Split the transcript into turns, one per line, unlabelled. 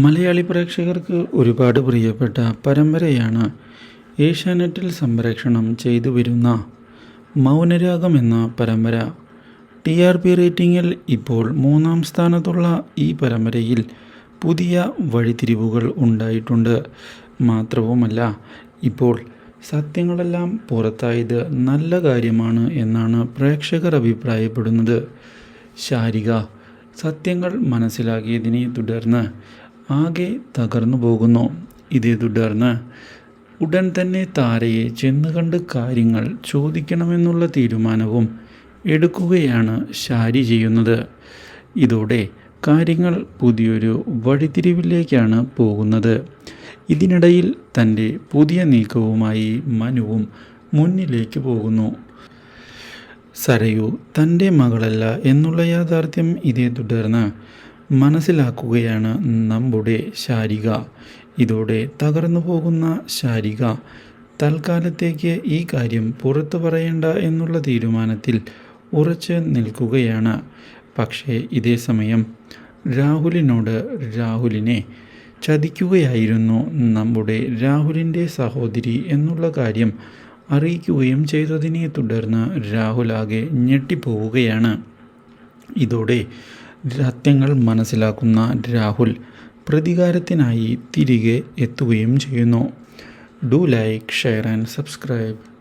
മലയാളി പ്രേക്ഷകർക്ക് ഒരുപാട് പ്രിയപ്പെട്ട പരമ്പരയാണ് ഏഷ്യാനെറ്റിൽ സംപ്രേഷണം ചെയ്തു വരുന്ന മൗനരാഗം എന്ന പരമ്പര. ടി ആർ പി റേറ്റിംഗിൽ ഇപ്പോൾ മൂന്നാം സ്ഥാനത്തുള്ള ഈ പരമ്പരയിൽ പുതിയ വഴിതിരിവുകൾ ഉണ്ടായിട്ടുണ്ട്. മാത്രവുമല്ല ഇപ്പോൾ സത്യങ്ങളെല്ലാം പുറത്തായത് നല്ല കാര്യമാണ് എന്നാണ് പ്രേക്ഷകർ അഭിപ്രായപ്പെടുന്നത്. ശാരിക സത്യങ്ങൾ മനസ്സിലാക്കിയതിനെ തുടർന്ന് ആകെ തകർന്നു പോകുന്നു. ഇതേ തുടർന്ന് ഉടൻ തന്നെ താരയെ ചെന്ന് കണ്ട് കാര്യങ്ങൾ ചോദിക്കണമെന്നുള്ള തീരുമാനവും എടുക്കുകയാണ് ശാരി ചെയ്യുന്നത്. ഇതോടെ കാര്യങ്ങൾ പുതിയൊരു വഴിതിരിവിലേക്കാണ് പോകുന്നത്. ഇതിനിടയിൽ തന്റെ പുതിയ നീക്കവുമായി മനുവും മുന്നിലേക്ക് പോകുന്നു. സരയു തന്റെ മകളല്ല എന്നുള്ള യാഥാർത്ഥ്യം ഇതേ തുടർന്ന് മനസ്സിലാക്കുകയാണ് നമ്മുടെ ശാരിക. ഇതോടെ തകർന്നു പോകുന്ന ശാരിക തൽക്കാലത്തേക്ക് ഈ കാര്യം പുറത്തു പറയേണ്ട എന്നുള്ള തീരുമാനത്തിൽ ഉറച്ച് നിൽക്കുകയാണ്. പക്ഷേ ഇതേ സമയം രാഹുലിനോട് രാഹുലിനെ ചതിക്കുകയായിരുന്നു നമ്മുടെ രാഹുലിന്റെ സഹോദരി എന്നുള്ള കാര്യം അറിയിക്കുകയും ചെയ്തതിനെ തുടർന്ന് രാഹുൽ ആകെ ഞെട്ടിപ്പോവുകയാണ്. ഇതോടെ സത്യങ്ങൾ മനസ്സിലാക്കുന്ന രാഹുൽ പ്രതികാരത്തിനായി തിരികെ എത്തുകയും ചെയ്യുന്നു. Do like share and subscribe